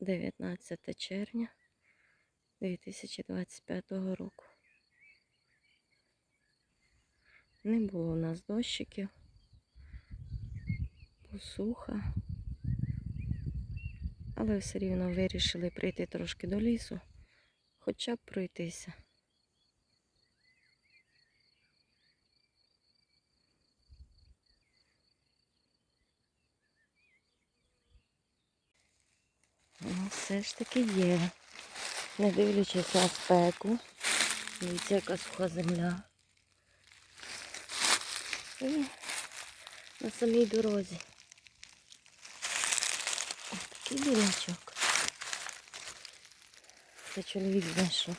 19 червня 2025 року. Не було у нас дощиків, посуха, але все рівно вирішили прийти трошки до лісу, хоча б пройтися. Все ж таки є. Не дивлячись на спеку. Дивіться, яка суха земля. І на самій дорозі. Ось такий білячок. Це чоловік знайшов.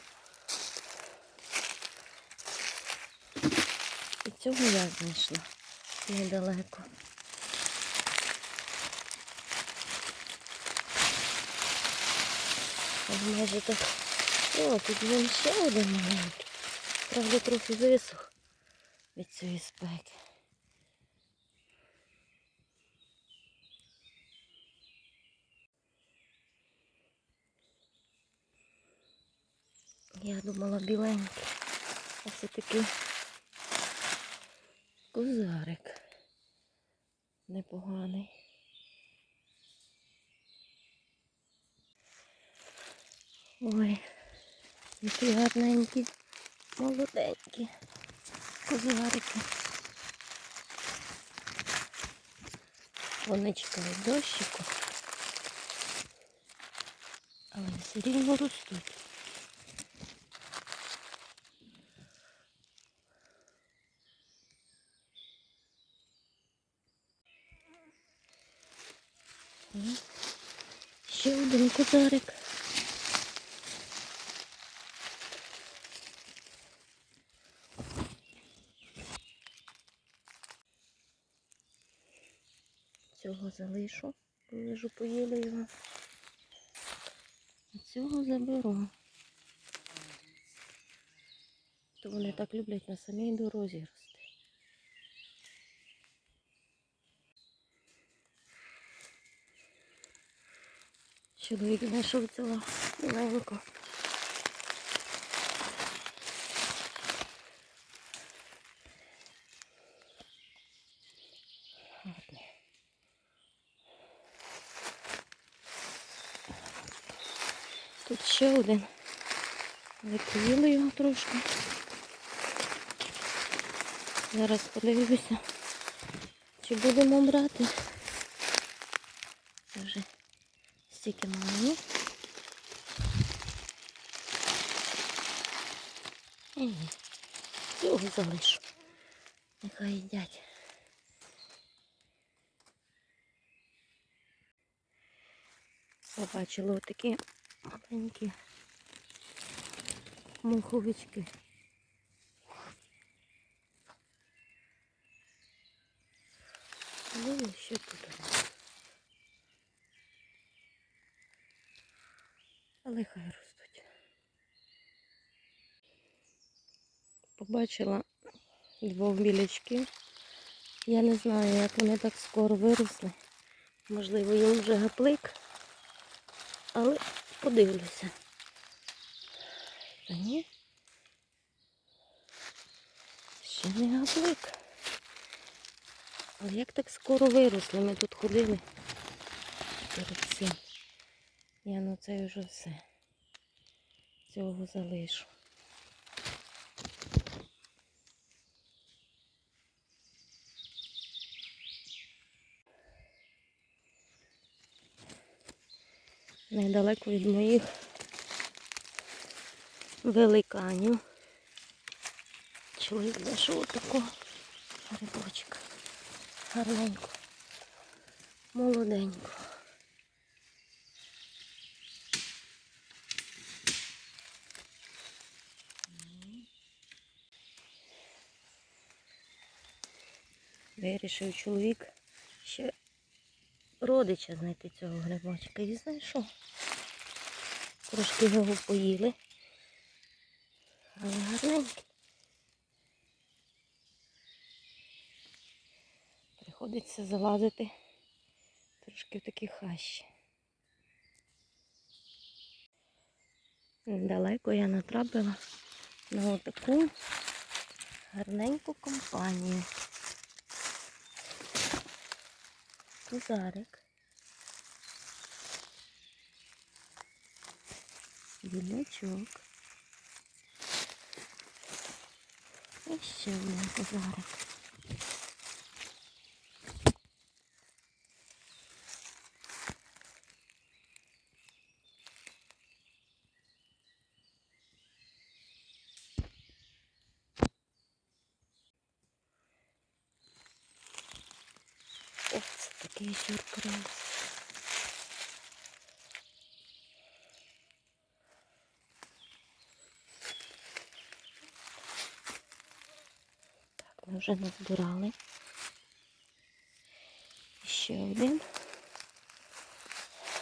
І цього я знайшла недалеко. Майже так. О, тут вон ще один маленький. Правда, трохи висох від цієї спеки. Я думала біленький, а це такий козарик непоганий. Ой, які гарненькі, молоденькі козарики. Вони чекають дощику, але все рівно ростуть. Ще один козарик. Цього залишу, полежу, поїду його. А цього заберу. То вони так люблять на самій дорозі рости. Чоловік знайшов цього маленьку. Тут ще один. Викрили його трошки. Зараз подивлюся, чи будемо брати. Це вже стільки мало. Ні, цього залишу. Нехай їдять. Побачила отакі маленькі муховички. Ну, і що тут? Але хай ростуть. Побачила двох білячків. Я не знаю, як вони так скоро виросли. Можливо, їм вже гаплик. Але подивлюся. Та ні. Ще не гаплик. Але як так скоро виросли? Ми тут ходили перед цим. Я ну це вже все. Цього залишу. Недалеко від моїх великанів. Чоловік знайшов такого грибочка. Гарненько. Молоденько. Вирішив чоловік ще родича знайти цього грибочка. І знайшов. Трошки його поїли. Але гарненький. Приходиться залазити трошки в такі хащі. Недалеко я натрапила на отаку гарненьку компанію. Козарик. Білячок. І ще один козарик. Ось це такий сюрприз. Так, ми вже назбирали. Ще один.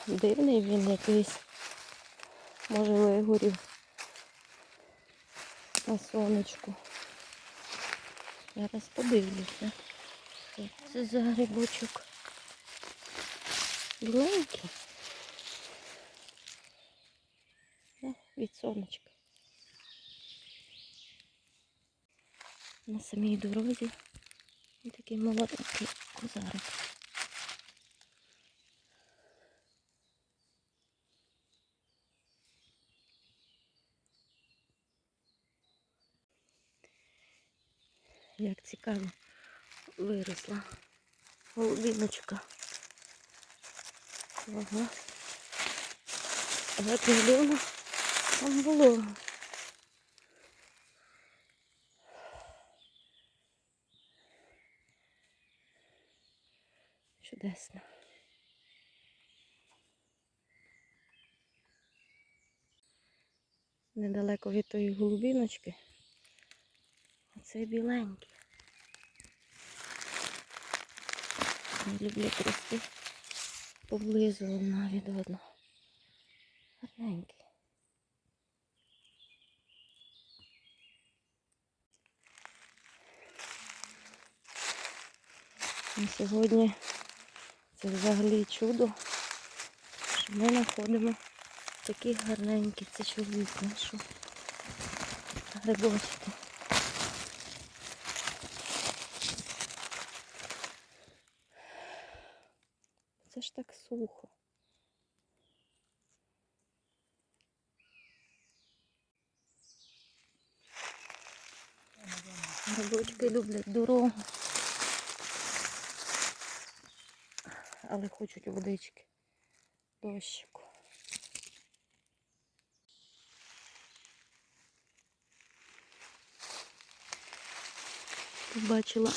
Дивний він якийсь. Може вигорів на сонечку. Зараз подивлюся. Це за грибочок? Біленький. Е, Від сонечка. На самій дорозі і такий молоденький козарик. Як цікаво виросла голубіночка. Ага. Дивно, там було. Чудесно. Недалеко від тої голубіночки. Оцей біленький. Люблю рости поблизу одна від одного. Гарненький. І сьогодні це взагалі чудо, що ми знаходимо такі гарненькі. Це чоловік знайшов. Грибочки. Це ж так сухо. Грибочки люблять дорогу. Але хочуть водички. Дощику. Побачила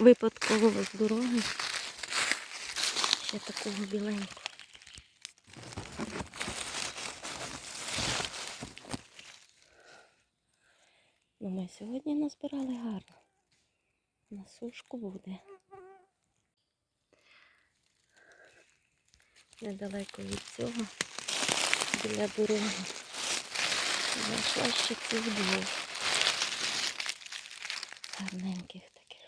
випадково з дороги. Ще такого біленького. Ну, ми сьогодні назбирали гарно. На сушку буде. Недалеко від цього, біля дороги. Знайшла ще цих двох. Гарненьких таких.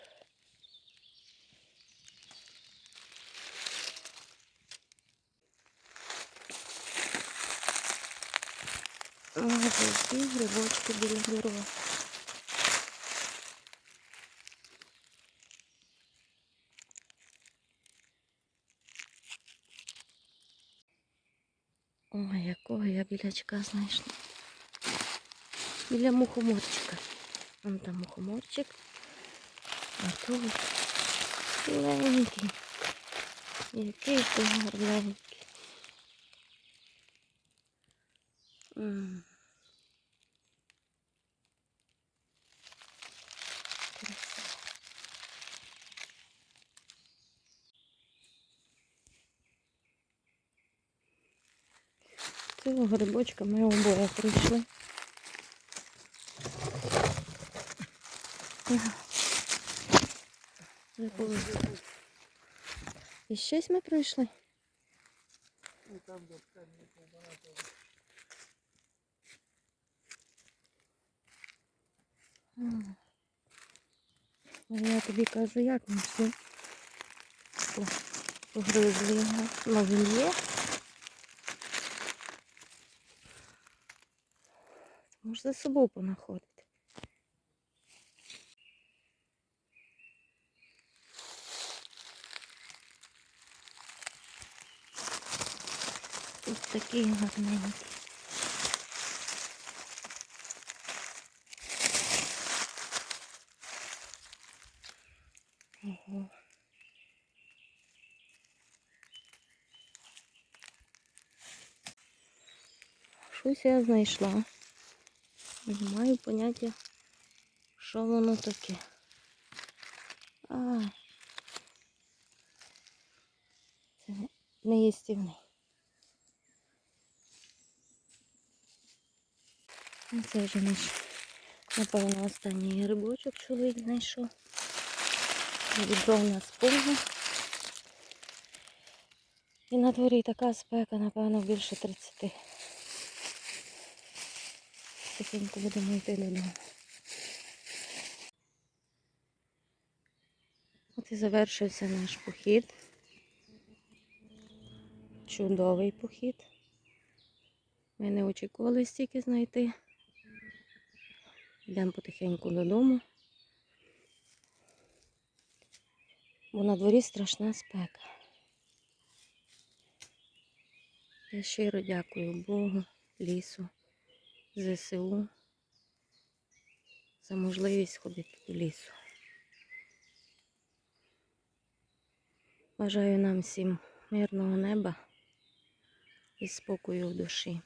Ось які грибочки біля дороги. Ой, якого я білячка знайшла. Біля мухоморчика. Вон там мухоморчик. А тут біленький. Який ти гарненький. Цього грибочка ми обоє прийшли. І щось ми пройшли. Я тобі кажу, як ми всі погризли. Ну він. Може за собою понаходити. Тут такий гарненький. Ого. Щось я знайшла. Не маю поняття, що воно таке. А. Це не- не їстівний. Ну, Це вже наш, напевно, останній грибочок чоловік знайшов. Відро у нас повне. І на дворі така спека, напевно, більше 30. Тихенько будемо йти додому. От і завершився наш похід. Чудовий похід. Ми не очікували стільки знайти. Йдемо потихеньку додому. Бо на дворі страшна спека. Я щиро дякую Богу, лісу, ЗСУ за можливість ходити до лісу. Бажаю нам всім мирного неба і спокою в душі.